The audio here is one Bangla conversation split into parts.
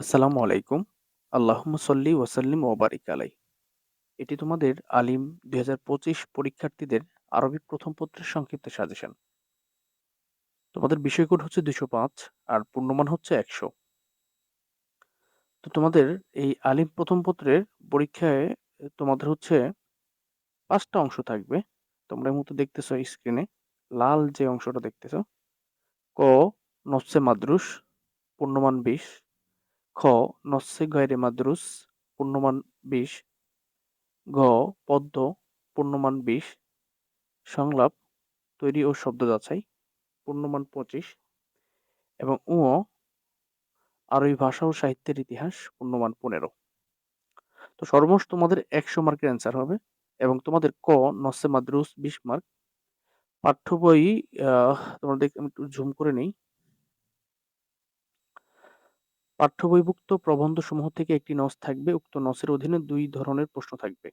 আসসালামু আলাইকুম। আল্লাহুম্মা সল্লি ওয়া ওবারিক আলাই। এটি তোমাদের আলিম ২০২৫ পরীক্ষার্থীদের আরবি প্রথম পত্রের সংক্ষিপ্ত সাজেশন। তোমাদের বিষয় কোড হচ্ছে ২০৫ আর পূর্ণমান হচ্ছে ১০০। তো তোমাদের এই আলিম প্রথম পত্রের পরীক্ষায় তোমাদের হচ্ছে পাঁচটা অংশ থাকবে। তোমরা এই মুহূর্তে দেখতেছো স্ক্রিনে লাল যে অংশটা দেখতেছো। ক নসে মাদ্রুস, পূর্ণমান ২০ খ নসে গয়রে মাদরুস পূর্ণমান ২০ ঘ পদ্ম পূর্ণমান ২০ সংলাপ, তৈরি ও শব্দ যাচাই পূর্ণমান ২৫ এবং উ আরবি ভাষা ও সাহিত্যের ইতিহাস পূর্ণমান ১৫ তো সর্বমোট তোমাদের একশো মার্কের অ্যান্সার হবে। এবং তোমাদের ক নসে মাদ্রুস বিশ মার্ক। পাঠ্য বই তোমাদের আমি একটু ঝুম করে নেই। পাঠ্য বইভুক্ত প্রবন্ধসমূহ থেকে একটি নস থাকবে। উক্ত নসের অধীনে দুই ধরনের প্রশ্ন থাকবে।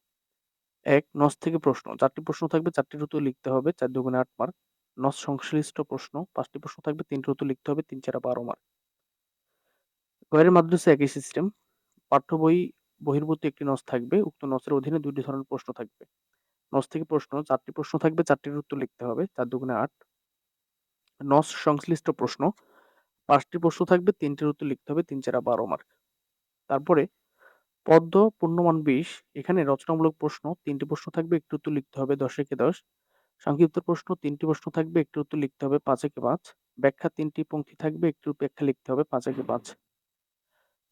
এক, নস থেকে প্রশ্ন। চারটি প্রশ্ন থাকবে, চারটি ঋতু লিখতে হবে, চার দুগুণে আট মার্ক। নস সংশ্লিষ্ট প্রশ্ন, পাঁচটি প্রশ্ন থাকবে তিনটি ঋতু লিখতে হবে, তিন চারা বারো মার্ক। গয়ের মাদ্রাসা একই সিস্টেম। পাঠ্য বই বহির্ভূত একটি নস থাকবে, উক্ত নসের অধীনে দুইটি ধরনের প্রশ্ন থাকবে। নস থেকে প্রশ্ন, চারটি প্রশ্ন থাকবে চারটির উত্তর লিখতে হবে, চার দুগুণে আট। নস সংশ্লিষ্ট প্রশ্ন পাঁচটি প্রশ্ন থাকবে, তিনটির উত্তর লিখতে হবে, তিন, চারা বারো মার্ক তারপরে পদ্ম পূর্ণমান বিশ এখানে রচনামূলক প্রশ্ন, তিনটি প্রশ্ন থাকবে, একটি উত্তর লিখতে হবে দশ একে দশ। সংক্ষিপ্ত প্রশ্ন, তিনটি প্রশ্ন থাকবে, একটি উত্তর লিখতে হবে পাঁচ একে পাঁচ। ব্যাখ্যা, তিনটি পঙ্ক্তি থাকবে, একটি ব্যাখ্যা লিখতে হবে পাঁচ একে পাঁচ।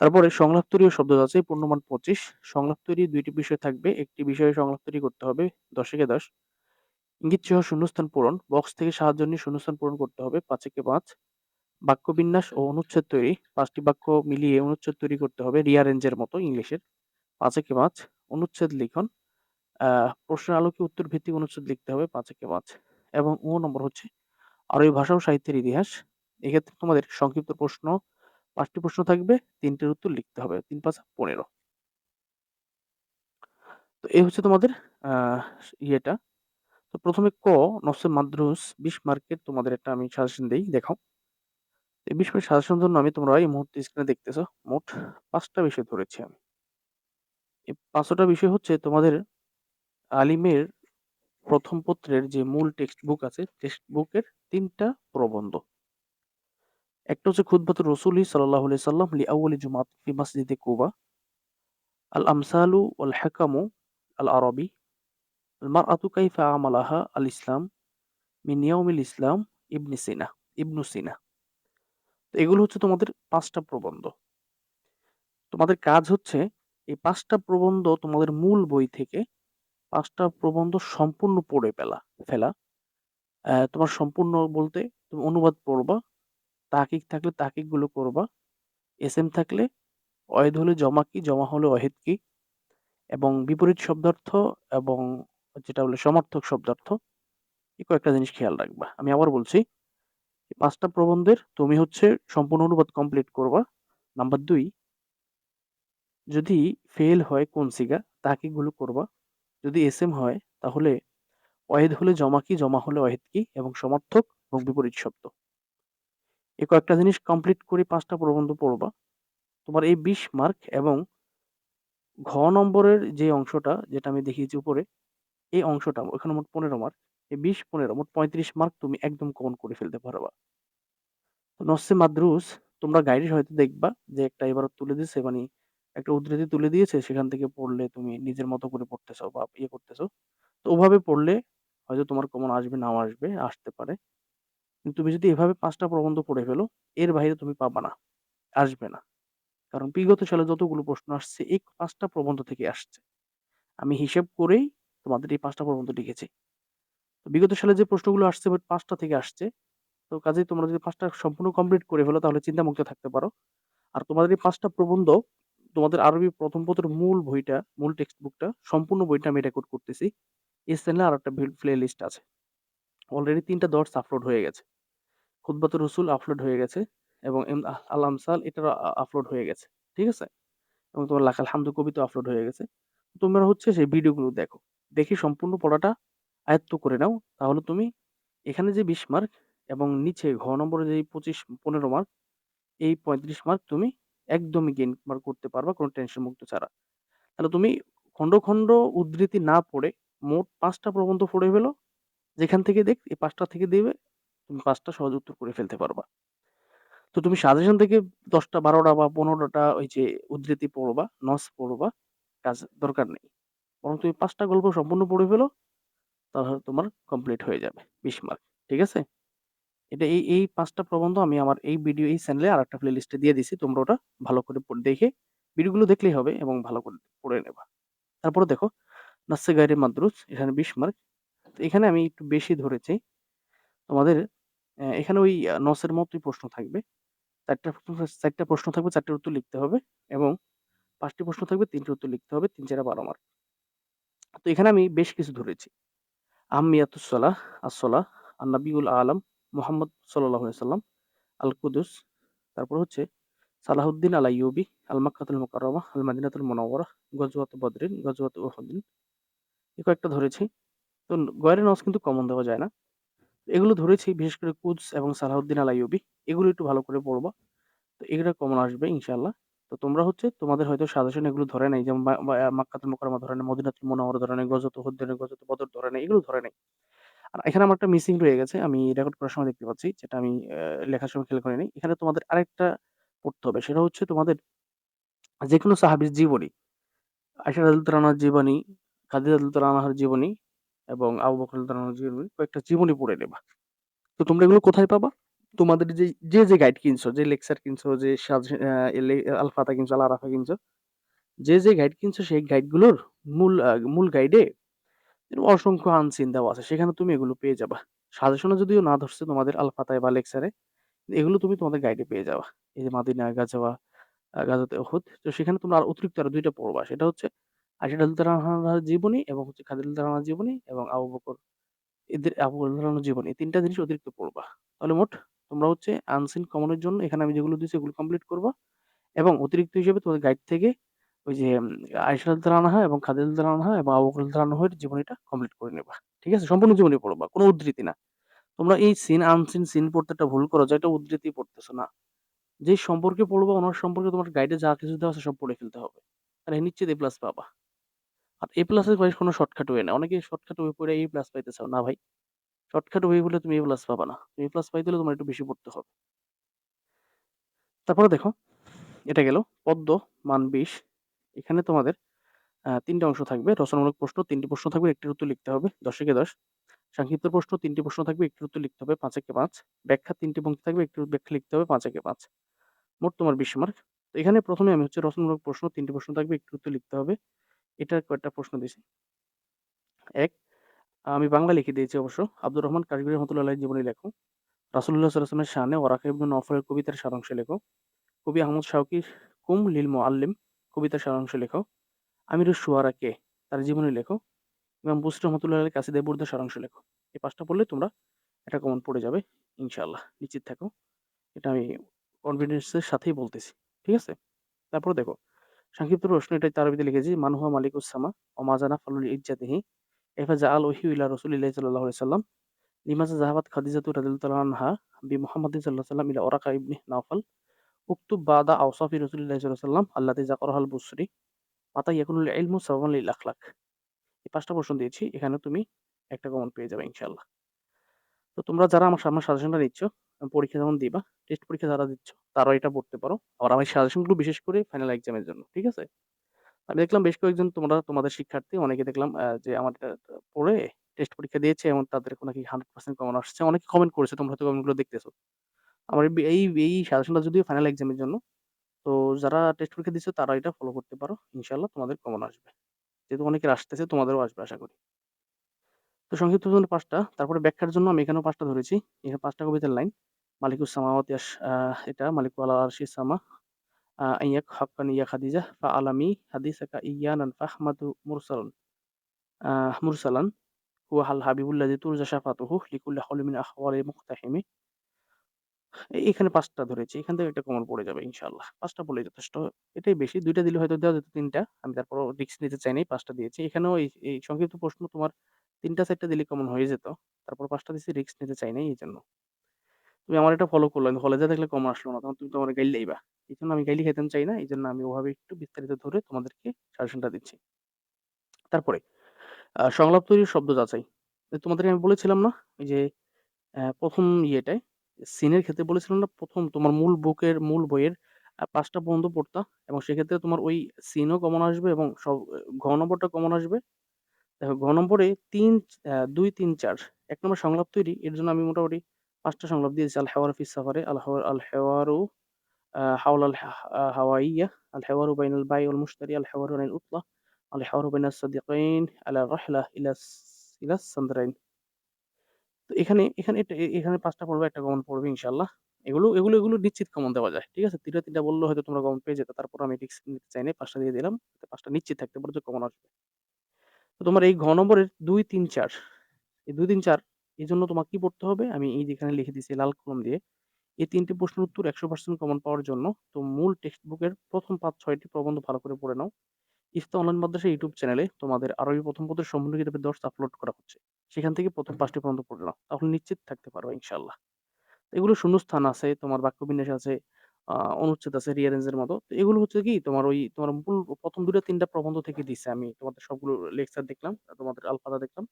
তারপরে সংলাপ তৈরি শব্দ যাচাই পূর্ণমান পঁচিশ। সংলাপ তৈরি দুইটি বিষয় থাকবে, একটি বিষয়ে সংলাপ তৈরি করতে হবে দশকে দশ। ইঙ্গিত সহ শূন্যস্থান পূরণ বক্স থেকে সাহায্য নিয়ে শূন্যস্থান পূরণ করতে হবে পাঁচকে পাঁচ। বাক্য বিন্যাস ও অনুচ্ছেদ তৈরি। পাঁচটি বাক্য মিলিয়ে অনুচ্ছেদ তৈরি করতে হবে রিয়ারেঞ্জের মতো ইংলিশের। পাঁচকে পাঁচ, অনুচ্ছেদ লিখন। প্রশ্নের আলোকে উত্তর ভিত্তিক অনুচ্ছেদ লিখতে হবে পাঁচকে পাঁচ। এবং ও নম্বর হচ্ছে আরবি ভাষা ও সাহিত্যের ইতিহাস। এক্ষেত্রে তোমাদের সংক্ষিপ্ত প্রশ্ন, পাঁচটি প্রশ্ন থাকবে, তিনটির উত্তর লিখতে হবে, তিন, পাঁচ, পনেরো। তো এই হচ্ছে তোমাদের ইয়েটা। তো প্রথমে ক নসে মাদ্রুস, বিশ মার্কের তোমাদের একটা আমি সাজেশন দিই, দেখাও। এই মার্কের সাজেশন জন্য আমি তোমরা এই মুহূর্তে স্ক্রিনে দেখতেছো মোট পাঁচটা বিষয় ধরেছি আমি। এই পাঁচটা বিষয় হচ্ছে তোমাদের আলিমের প্রথম পত্রের যে মূল টেক্সট বুক আছে টেক্সট বুকের তিনটা প্রবন্ধ। একটা হচ্ছে খুদবাতুর রসুলি সাল্লাহ সাল্লাম লি আউলি জুমাত ফি মসজিদে কুবা, আল আমসালু ওয়াল হাকামু আল আরবি, আল মার আতু কাইফা আমালাহা আল ইসলাম মিন ইয়াউমিল ইসলাম ইবনে সিনা, ইবনু সিনা। তো এগুলো হচ্ছে তোমাদের পাঁচটা প্রবন্ধ। তোমাদের কাজ হচ্ছে এই পাঁচটা প্রবন্ধ তোমাদের মূল বই থেকে পাঁচটা প্রবন্ধ সম্পূর্ণ পড়ে ফেলা ফেলা। তোমার সম্পূর্ণ বলতে তুমি অনুবাদ পড়বা তাকিক থাকলে তাকিকগুলো করবা, এস এম থাকলে অয়েদ হলে জমা কি, জমা হলে অহেদ কি, এবং বিপরীত শব্দার্থ এবং যেটা বলে সমার্থক শব্দার্থ, এই কয়েকটা জিনিস খেয়াল রাখবা। আমি আবার বলছি পাঁচটা প্রবন্ধের তুমি হচ্ছে সম্পূর্ণ অনুবাদ কমপ্লিট করবা। নাম্বার দুই, যদি ফেল হয় কোন সিগা তাকিগুলো করবা। যদি এস এম হয়, তাহলে অহেদ হলে জমা কি, জমা হলে অহেদ কি, এবং সমর্থক এবং বিপরীত শব্দ। এই কয়েকটা জিনিস কমপ্লিট করে পাঁচটা প্রবন্ধ পড়বা। তোমার এই বিশ মার্ক এবং ঘ নম্বরের যে অংশটা, যেটা আমি দেখিয়েছি উপরে, এই অংশটা, ওখানে মোট পনেরো মার্ক। বিশ, পনেরো, মোট পঁয়ত্রিশ মার্ক তুমি একদম কমন করে ফেলতে পারবা। নসে মাদ্রুস, তোমরা গাইডে হয়তো দেখবা যে একটা এবার তুলে দিয়েছে মানে একটা উদ্ধৃতি তুলে দিয়েছে, সেখান থেকে পড়লে তুমি নিজের মতো করে পড়তেছো বা ইয়ে করতেছো। তো ওভাবে পড়লে হয়তো তোমার কমন আসবে, নাও আসবে, আসতে পারে। কিন্তু তুমি যদি এভাবে পাঁচটা প্রবন্ধ পড়ে ফেলো, এর বাইরে তুমি পাবা না, আসবে না। কারণ বিগত সালে যতগুলো প্রশ্ন আসছে, এই পাঁচটা প্রবন্ধ থেকে আসছে। আমি হিসেব করেই তোমাদের এই পাঁচটা প্রবন্ধ লিখেছি। বিগত সালে যে প্রশ্নগুলো আসছে পাঁচটা থেকে আসছে, তো কাজেই তোমরা যদি পাঁচটা সম্পূর্ণ কমপ্লিট করে ফেলো, তাহলে চিন্তা মুক্ত থাকতে পারো। আর তোমাদের এই পাঁচটা প্রবন্ধ, তোমাদের আরবি প্রথম পত্রের মূল বইটা, মূল টেক্সট বুকটা সম্পূর্ণ বইটা আমি রেকর্ড করতেছি। এই চ্যানেলে আর একটা প্লে লিস্ট আছে। অলরেডি তিনটা দর্স আপলোড হয়ে গেছে। খুদ্বাতুর রসুল আপলোড হয়ে গেছে এবং আল আমসাল এটার আপলোড হয়ে গেছে। ঠিক আছে? এবং তোমার লাখাল হামদু কবিতা আপলোড হয়ে গেছে। তোমরা হচ্ছে সেই ভিডিওগুলো দেখো। দেখি সম্পূর্ণ পড়াটা আয়ত্ত করে নাও তাহলে তুমি এখানে যে বিশ মার্ক এবং নিচে ঘ নম্বরে যে পঁচিশ পনেরো মার্ক এই পঁয়ত্রিশ মার্ক তুমি একদমই গেইন মার্ক করতে পারবা কোনো টেনশন মুক্ত ছাড়া। তাহলে তুমি খন্ড, খন্ড উদ্ধৃতি না পড়ে মোট পাঁচটা প্রবন্ধ পড়ে ফেলো। যেখান থেকে দেখ এই পাঁচটা থেকে দেবে তুমি ৫ টা সহজে উত্তর করে ফেলতে পারবা। তো তুমি সাজেশন থেকে দশটা বারোটা বা ১৫ টা ওই যে উদ্ধৃতি পড়বা, নস পড়বা, কাজ দরকার নেই। বরং তুমি পাঁচটা গল্প সম্পূর্ণ পড়ে ফেলো। তাহলে তোমার কমপ্লিট হয়ে যাবে ২০ মার্ক। ঠিক আছে? এটা এই, এই পাঁচটা প্রবন্ধ আমি আমার এই ভিডিও এই চ্যানেলে আরেকটা প্লেলিস্টে দিয়ে দিছি। তোমরা ওটা ভালো করে দেখে ভিডিওগুলো দেখলেই হবে এবং ভালো করে পড়ে নেবা। তারপরে দেখো নাসে গায়রে মাদ্রুজ এখানে ২০ মার্ক। তো এখানে আমি একটু বেশি ধরেছি। তোমাদের এখানে ওই নসের মতোই প্রশ্ন থাকবে। ৪ টা প্রশ্ন ৪ টা প্রশ্ন থাকবে ৪ টার উত্তর লিখতে হবে এবং পাঁচটি প্রশ্ন থাকবে ৩ টির উত্তর লিখতে হবে। ৩ ৪ ১২ মার্ক। তো এখানে আমি বেশ কিছু ধরেছি। আহমিয়াতুস সালাহ, আস-সালাহ, আন-নাবিয়ুল আলাম, মুহাম্মদ সাল্লাম, আল-কুদুস, তারপর হচ্ছে সালাহুদ্দিন আল-আইয়ুবী, আল-মাক্কাতুল মুকাররমা, আল-মাদিনাতুল মুনাওয়ারাহ, গজওয়াত বদরিন, গজওয়াত উহুদিন। এ কয়েকটা ধরেছি। তো গয়ের নস কিন্তু কমন দেওয়া যায় না। এগুলো ধরেছি বিশেষ করে কুদস এবং সালাহুদ্দিন আল-আইয়ুবী। এগুলো একটু ভালো করে পড়বা। তো এগুলো কমন আসবে ইনশাআল্লাহ। তো তোমরা হচ্ছে তোমাদের হয়তো সাজেশন এগুলো ধরে নাই। যেমন মাক্কাতুল মুকাররমা ধরে নাই, মদিনাতুল মুনাওয়ারা ধরে নাই, ধরে নাই, গজওয়াত বদর ধরে নাই। এগুলো ধরে নাই। আর এখানে আমার একটা মিসিং রয়ে গেছে। আমি রেকর্ড করার সময় দেখতে পাচ্ছি। যেটা আমি লেখার সময় খেয়াল করিনি। এখানে তোমাদের আরেকটা পড়তে হবে। সেটা হচ্ছে তোমাদের যেকোনো সাহাবির জীবনী। আয়েশা রাদিয়াল্লাহু আনহার জীবনী, খাদিজা রাদিয়াল্লাহু আনহার জীবনী এবং আবু বকর জীবনী কয়েকটা জীবনী পড়ে নেবা। তো তোমরা এগুলো কোথায় পাবা? তোমাদের যে, যে, যে, গাইড কিনছো, যে, লেকচার কিনছো, যে, সাজ অ্যা এলে আল ফাতা কিনছো, আল আরাফা কিনছো, যে, যে, গাইড কিনছো সেই গাইডগুলোর মূল মূল গাইডে অসংখ্য আনসিন দেওয়া আছে। সেখানে তুমি এগুলো পেয়ে যাবা। সাজেশনে যদিও না ধরছে তোমাদের আল ফাতায় বা লেকচারে, এগুলো তুমি তোমাদের গাইডে পেয়ে যাবা। এই যে মাদিনা, গাজওয়া, আ গাজওয়াতে উহুদ। তো সেখানে তোমরা আর অতিরিক্ত আরও ২ টা পড়বা। সেটা হচ্ছে আয়েশা রাদিয়াল্লাহু জীবনী এবং হচ্ছে খাদিজা রাদিয়াল্লাহু জীবনী এবং আবু বকর এদের আবু জীবনী। এই ৩ টা জিনিস অতিরিক্ত পড়বা। তাহলে মোট তোমরা হচ্ছে আনসিন কমনের জন্য এখানে আমি যেগুলো দিছি এগুলো কমপ্লিট করবা এবং অতিরিক্ত হিসেবে তোমাদের গাইড থেকে ওই যে রাদিয়াল্লাহু আনহা এবং রাদিয়াল্লাহু আনহা এবং আবু বকর রাদিয়াল্লাহু আনহুর জীবনীটা কমপ্লিট করে নিবা। ঠিক আছে? সম্পূর্ণ জীবনী পড়বা। কোনো উদ্ধৃতি না। তোমরা এই সিন, আনসিন সিন পড়তে একটা ভুল করো যে এটা উদ্ধৃতি পড়তেছো না। যেই সম্পর্কে পড়বা ওনার সম্পর্কে তোমার গাইডে যা কিছু দেওয়া আছে সব পড়ে ফেলতে হবে। আর নিশ্চিত এ প্লাস পাবা। আর এ প্লাসের কোনো শর্টকাট ওয়ে না। অনেকে শর্টকাট ওয়ে পড়ে এ প্লাস পাইতে চাও। না ভাই। শর্টকাট ওয়ে বলে তুমি এ প্লাস পাবা না। এ প্লাস পাইতে হলে তোমার একটু বেশি পড়তে হবে। তারপরে দেখো, এটা গেল পদ্ম মান ২০ এখানে তোমাদের আ ৩ টা অংশ থাকবে। রচনামূলক প্রশ্ন তিনটি প্রশ্ন থাকবে, ১ টির উত্তর লিখতে হবে। ১০ একে ১০। সংক্ষিপ্ত প্রশ্ন তিনটি প্রশ্ন থাকবে, ১ টির উত্তর লিখতে হবে। ৫ একে ৫। ব্যাখ্যা ৩ টি পংক্তি থাকবে, ১ টির ব্যাখ্যা লিখতে হবে। ৫ একে পাঁচ মোট তোমার ২০ মার্ক। তো এখানে প্রথমে আমি হচ্ছে রচনামূলক প্রশ্ন তিনটি প্রশ্ন থাকবে, ১ টির উত্তর লিখতে হবে। এটার কয়েকটা প্রশ্ন দিছি। ১ আমি বাংলা লিখে দিয়েছি অবশ্য। আব্দুর রহমান কাশগড়ি রহমাতুল্লাহ জীবনী লেখো। রাসূলুল্লাহ সাল্লাল্লাহু আলাইহি ওয়াসাল্লামের শানে ওয়ারাকা ইবনে নওফলের কবিতার সারাংশ লেখো। কবি আহমদ শাওকীর কুম লিল মুআল্লিম কবিতার সারাংশ লেখো। আমিরুশ সুয়ারা কে? তার জীবনী লেখো। ইমাম বুসরি রহমাতুল্লাহ কাসিদায়ে বুরদার সারাংশ লেখো। এই পাঁচটা পড়লে তোমরা এটা কমন পড়ে যাবে ইনশাআল্লাহ। নিশ্চিত থাকো। এটা আমি কনফিডেন্সের সাথেই বলতেছি। ঠিক আছে? তারপর দেখো, সংক্ষিপ্ত প্রশ্ন এটা আরবিতে লিখেছি। মান হুয়া মালিকুস সামা ওয়া মা জানা ফালুল ইজ্জাতিহি ওয়াহয়ু ইলা রাসূলিল্লাহি আলাইহি ওয়াসাল্লাম লিমাযা খাদিজাতু বি মুহাম্মাদিন সাল্লাল্লাহু আলাইহি ওয়াসাল্লাম ইলা ওরাকা ইবনে বাদা আওসাফি রাসূলিল্লাহি আল্লাতী যাকারাহাল বুসরি ইয়াকুনুল ইলমু আখলাক। এই ৫ টা প্রশ্ন দিয়েছি। এখানে তুমি একটা কমন পেয়ে যাবে ইনশাআল্লাহ। তো তোমরা যারা আমার আমার সাজেশনটা নিচ্ছ, পরীক্ষা যখন দিবা, টেস্ট পরীক্ষা যারা দিচ্ছ তারাও এটা পড়তে পারো। আবার আমার সাজেশনগুলো বিশেষ করে ফাইনাল এক্সামের জন্য। ঠিক আছে? আমি দেখলাম বেশ কয়েকজন তোমরা, তোমাদের শিক্ষার্থী, অনেকে দেখলাম যে আমারটা পড়ে টেস্ট পরীক্ষা দিয়েছে এবং তাদের নাকি 100% কমন আসছে। অনেকে কমেন্ট করেছে। তোমরা হয়তো কমেন্টগুলো দেখতেছো। আমার এই এই সাজেশনটা যদিও ফাইনাল এক্সামের জন্য। তো যারা টেস্ট পরীক্ষা দিচ্ছ তারা এটা ফলো করতে পারো। ইনশাল্লাহ তোমাদের কমন আসবে। যেহেতু অনেকের আসতেছে, তোমাদেরও আসবে আশা করি। তো সংক্ষিপ্ত প্রশ্ন ৫ টা। তারপরে ব্যাখ্যার জন্য আমি এখানেও পাঁচটা ধরেছি। এখানে ৫ টা কবিতার লাইন। মালিকুস সামাওয়াতি আশ আ, এটা মালিকু আলা আরশিস সামা আইয়াক হাক্কান ইয়া খাদিজা ফা আলামি হাদিসাকা ইয়ানান ফাহমাদু মুরসালুন মুরসালান হুয়া হাল হাবিবুল্লাযী তুরজা শাফাতুহু লিকুল্লি হাওলি মিন আহওয়ালিল মুকতাহিমি এখানে ৫ টা ধরেছি। এখান থেকে একটা কমন পড়ে যাবে ইনশাআল্লাহ। ৫ টা পড়লেই যথেষ্ট। এটাই বেশি। ২ টা দিলে হয়তো দেওয়া যেত ৩ টা। আমি তারপরও রিস্ক নিতে চাই নাই। ৫ টা দিয়েছি। এখানেও এই এই সংক্ষিপ্ত প্রশ্ন তোমার ৩ টা ৪ টা দিলে কমন হয়ে যেত। তারপর ৫ টা দিছি রিস্ক নিতে চাই নাই এইজন্য। তুমি আমার এটা ফলো করলা। কিন্তু যা দেখলে কমন আসলো না। তখন তুমি তো আমারে এই জন্য আমি গাইলি খাইতেম চাই না। এই জন্য আমি ওভাবে একটু বিস্তারিত ধরে তোমাদেরকে সাজেশনটা দিচ্ছি। তারপরে সংলাপ তৈরির শব্দ যাচাই। তোমাদেরকে আমি বলেছিলাম না? ওই যে প্রথম ১ম ইয়েটায় সিনের ক্ষেত্রে বলেছিলাম না, প্রথম তোমার মূল বুকের, মূল বইয়ের পাঁচটা ৫ টা পর্যন্ত পড়তা, এবং সেক্ষেত্রে তোমার ওই সিনও কমন আসবে এবং সব, ঘ নম্বরটা কমন আসবে। দেখো, ঘ নম্বরে তিন দুই, তিন, চার, এক নম্বর সংলাপ তৈরি। এর জন্য আমি মোটামুটি ৫ টা সংলাপ দিয়েছি। আল হেওয়ারু ফিস সাফারে, আল হেওয়া আল হেওয়ারু আ হাওলাল হা হাওয়াইয়্যা, আল হেওয়ারু বাইনাল বাই ওয়াল মুশতারি, আল হেওয়ারু আনিল উতলা, আল হেওয়ারু বাইনাস সাদিকাইন, আলা রাহলা ইলাস ইলাস সান্দারাইন। তো এখানে এখানে এখানে ৫ টা পড়বে, ১ টা কমন পড়বে ইনশাআল্লাহ। এগুলো এগুলো এগুলো নিশ্চিত কমন দেওয়া যায়। ঠিক আছে? ৩ তিনটা ৩ টা বললেও হয়তো তোমরা কমন পেয়ে যেতা। তারপর আমি রিস্ক নিতে চাই নাই। ৫ টা দিয়ে দিলাম। ৫ টা নিশ্চিত থাকতে পারো যে কমন আসবে। তো তোমার এই ঘ নম্বরের ২, ৩, ৪ এই ২, ৩, ৪ এজন্য তোমাকে কি পড়তে হবে? আমি এই যেখানে লিখে দিছি লাল কলম দিয়ে। এই তিনটি প্রশ্নের উত্তর ১০০% কমন পাওয়ার জন্য তো মূল টেক্সট বুকের প্রথম পাঁচ ছয়টি প্রবন্ধ ভালো করে পড়ে নাও। ইফতা অনলাইন মাদ্রাসা ইউটিউব চ্যানেলে তোমাদের আরবি ১ম পত্রের সম্পূর্ণ কিতাবের দর্স আপলোড করা হচ্ছে। সেখান থেকে ১ম ৫ টি পর্যন্ত পড়ে নাও। তাহলে নিশ্চিত থাকতে পারবা ইনশাআল্লাহ। এগুলো শূন্যস্থান আছে, তোমার বাক্য বিন্যাস আছে, অনুচ্ছেদ আছে রিঅ্যারেঞ্জ এর মতো। তো এগুলো হচ্ছে কি তোমার ওই তোমার মূল ১ম ২ টা ৩ টা প্রবন্ধ থেকে দিছে। আমি তোমাদের সবগুলো লেকচার দেখলাম, তোমাদের আল-ফাদা দেখলাম।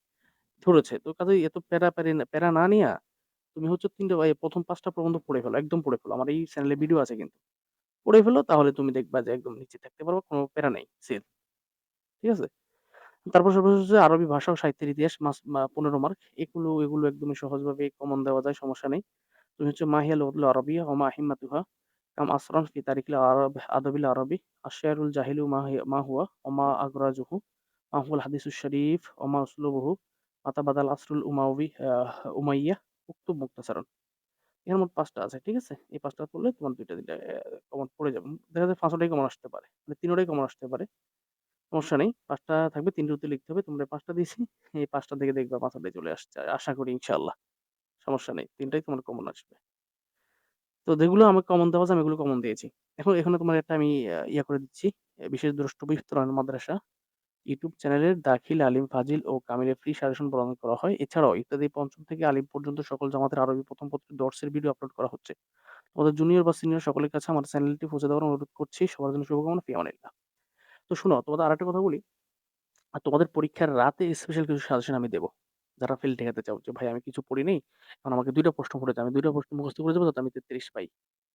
ধরেছে। তো কাজেই এত প্যারা প্যারি প্যারা না নিয়া তুমি হচ্ছে ৩ টা এই ১ম ৫ টা প্রবন্ধ পড়ে ফেলো। একদম পড়ে ফেলো। আমার এই চ্যানেলে ভিডিও আছে কিন্তু। পড়ে ফেলো তাহলে তুমি দেখবা যে একদম নিশ্চিত থাকতে পারবা। কোন প্যারা নাই। সেফ। ঠিক আছে? তারপর সর্বশেষ হচ্ছে আরবি ভাষা ও সাহিত্যের ইতিহাস মাস ১৫ মার্ক। এগুলো এগুলো একদমই সহজভাবে কমন দেওয়া যায়, সমস্যা নেই। তুমি হচ্ছে মা হিয়া লুগাতুল আরাবিয়্যা ওয়া মা কাম আসরান ফি তারিখিল আরব আদবিল আরবি আশ-শি'রুল জাহিলু মা হিয়া মা হুয়া ওয়া মা আগ্রাজুহু মা হুয়াল শরীফ ওয়া মা উসলুবুহু মাতা বাদাল আসরুল উমাউই আ উমাইয়া, উক্তুব মুক্তাসারান। এখানে মোট ৫ টা আছে। ঠিক আছে? এই ৫ টা পড়লে তোমার ২ টা ৩ টা অ্যা কমন পড়ে যাবে। দেখা যায় পাঁচটাই কমন আসতে পারে। মানে ৩ টাই কমন আসতে পারে। সমস্যা নেই। পাঁচটা থাকবে ৩ টা উত্তর লিখতে হবে। তোমরা পাঁচটা দিয়েছি, এই ৫ টা থেকে দেখবা ৫ টাই চলে আসছে। আশা করি ইনশাআল্লাহ। সমস্যা নেই। তিনটাই তোমার কমন আসবে। তো যেগুলো আমাকে কমন দেওয়া যায় আমি এগুলো কমন দিয়েছি। এখন, এখানে তোমার একটা আমি ইয়া করে দিচ্ছি। বিশেষ দ্রষ্টব্য ইফতা মাদ্রাসা ইউটিউব চ্যানেলের দাখিল, আলিম, ফাজিল ও কামিলের ফ্রি সাজেশন প্রদান করা হয়। এছাড়াও ইত্যাদি পঞ্চম থেকে আলিম পর্যন্ত সকল জামাতের আরবি প্রথম পত্রের দর্সের ভিডিও আপলোড করা হচ্ছে। তোমাদের জুনিয়র বা সিনিয়র সকলের কাছে আমার চ্যানেলটি পৌঁছে দেওয়ার অনুরোধ করছি। সবার জন্য শুভকামনা। ফি আমানিল্লাহ। তো শোনো তোমাদের আরেকটা কথা বলি। আর তোমাদের পরীক্ষার রাতে স্পেশাল কিছু সাজেশন আমি দেবো। যারা ফেল ঠেকাতে চাও যে ভাই আমি কিছু পড়ি নাই। এখন আমাকে ২ টা প্রশ্ন পড়ে। আমি ২ টা প্রশ্ন মুখস্থ করে যাব যাতে আমি ৩৩ পাই।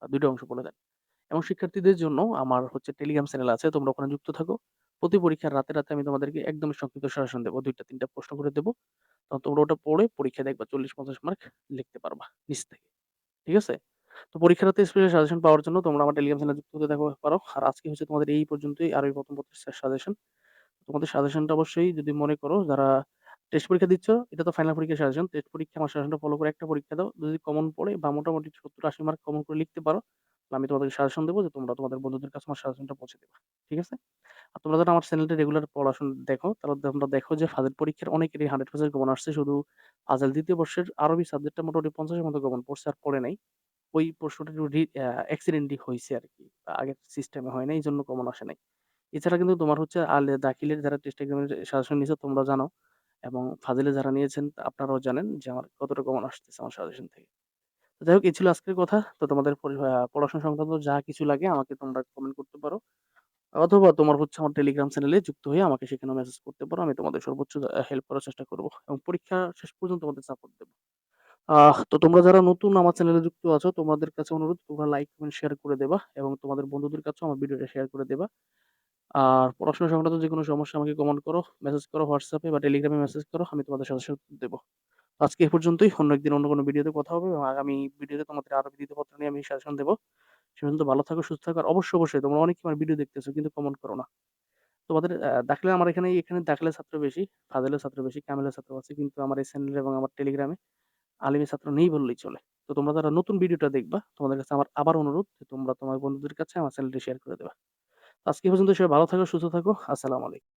আ ২ টা অংশ বলে দেন। এবং শিক্ষার্থীদের জন্য আমার হচ্ছে টেলিগ্রাম চ্যানেল আছে। তোমরা ওখানে যুক্ত থাকো। প্রতি পরীক্ষার রাতে, রাতে আমি তোমাদেরকে একদম সংক্ষিপ্ত সাজেশন দেব। ২ টা ৩ টা প্রশ্ন করে দেবো তখন তোমরা ওটা পড়ে পরীক্ষা দেখবা ৪০-৫০ মার্ক লিখতে পারবা নিজ থেকে। ঠিক আছে? তো পরীক্ষার রাতে স্পেশাল সাজেশন পাওয়ার জন্য তোমরা আমার টেলিগ্রাম চ্যানেলে যুক্ত হতে দেখো পারো। আর আজকে হচ্ছে তোমাদের এই পর্যন্তই আরবি ১ম পত্রের সা সাজেশন। তোমাদের সাজেশনটা অবশ্যই যদি মনে করো যারা টেস্ট পরীক্ষা দিচ্ছ, এটা তো ফাইনাল পরীক্ষার সাজেশন। টেস্ট পরীক্ষা আমার সাজেশনটা ফলো করে একটা পরীক্ষা দাও। যদি কমন পড়ে বা মোটামুটি ৭০-৮০ মার্ক কমন করে লিখতে পারো, আমি তোমাদেরকে সাজেশন দেব যে তোমরা তোমাদের বন্ধুদের কাছে আমার সাজেশনটা পৌঁছে দিবা। ঠিক আছে? আর তোমরা যারা আমার চ্যানেলটা রেগুলার পড়াশোনা দেখো, তাহলে তোমরা দেখো যে ফাজিল পরীক্ষার অনেকেরই 100% কমন আসছে। শুধু ফাজিল ২য় বর্ষের আরবি সাবজেক্টটা মোটামুটি ৫০ এর মতো কমন পড়ছে আর পড়ে নাই। ওই প্রশ্নটা একটু রি অ্যা অ্যাক্সিডেন্টালি হইছে আরকি। আগের সিস্টেমে হয় নাই। এই জন্য কমন আসে নাই। এছাড়া কিন্তু তোমার হচ্ছে আল দাখিলের যারা টেস্ট এক্সামের সাজেশন নিয়েছে তোমরা জানো এবং ফাজিলে যারা নিয়েছেন আপনারাও জানেন যে আমার কতটা কমন আসতেছে আমার সাজেশন থেকে। তো যাই হোক এই ছিল আজকের কথা। তো তোমাদের পড়াশোনা সংক্রান্ত যা কিছু লাগে আমাকে তোমরা কমেন্ট করতে পারো। অথবা তোমার হচ্ছে আমার টেলিগ্রাম চ্যানেলে যুক্ত হয়ে আমাকে সেখানে মেসেজ করতে পারো। আমি তোমাদের সর্বোচ্চ হেল্প করার চেষ্টা করব এবং পরীক্ষা শেষ পর্যন্ত তোমাদের সাপোর্ট দেবো আহ তো তোমরা যারা নতুন আমার চ্যানেলে যুক্ত আছো তোমাদের কাছে অনুরোধ তোমরা লাইক, কমেন্ট, শেয়ার করে দেবা এবং তোমাদের বন্ধুদের কাছেও আমার ভিডিওটা শেয়ার করে দেবা। আর পড়াশোনা সংক্রান্ত যেকোনো সমস্যা আমাকে কমেন্ট করো, মেসেজ করো হোয়াটসঅ্যাপে বা টেলিগ্রামে মেসেজ করো। আমি তোমাদের সাথে, দেব। আজকে এ পর্যন্তই। অন্য একদিন অন্য কোনো ভিডিওতে কথা হবে এবং আগামী ভিডিওতে তোমাদের আরবি ২য় পত্র নিয়ে আমি সাজেশন দেবো সে পর্যন্ত ভালো থাকো, সুস্থ থাকো। আর অবশ্যই, অবশ্যই তোমরা অনেকেই আমার ভিডিও দেখতেছো কিন্তু কমেন্ট করো না। তোমাদের দাখিলে আমার এখানে এখানে দাখিলের ছাত্র বেশি, ফাজেলের ছাত্র বেশি, কামিলের ছাত্র আছে। কিন্তু আমার এই চ্যানেলে এবং আমার টেলিগ্রামে আলিমের ছাত্র নেই বললেই চলে। তো তোমরা যারা নতুন ভিডিওটা দেখবা তোমাদের কাছে আমার আবার অনুরোধ যে তোমরা তোমার বন্ধুদের কাছে আমার চ্যানেলটি শেয়ার করে দেবা। আজকে পর্যন্ত সবাই ভালো থাকো, সুস্থ থাকো। আসসালামু আলাইকুম।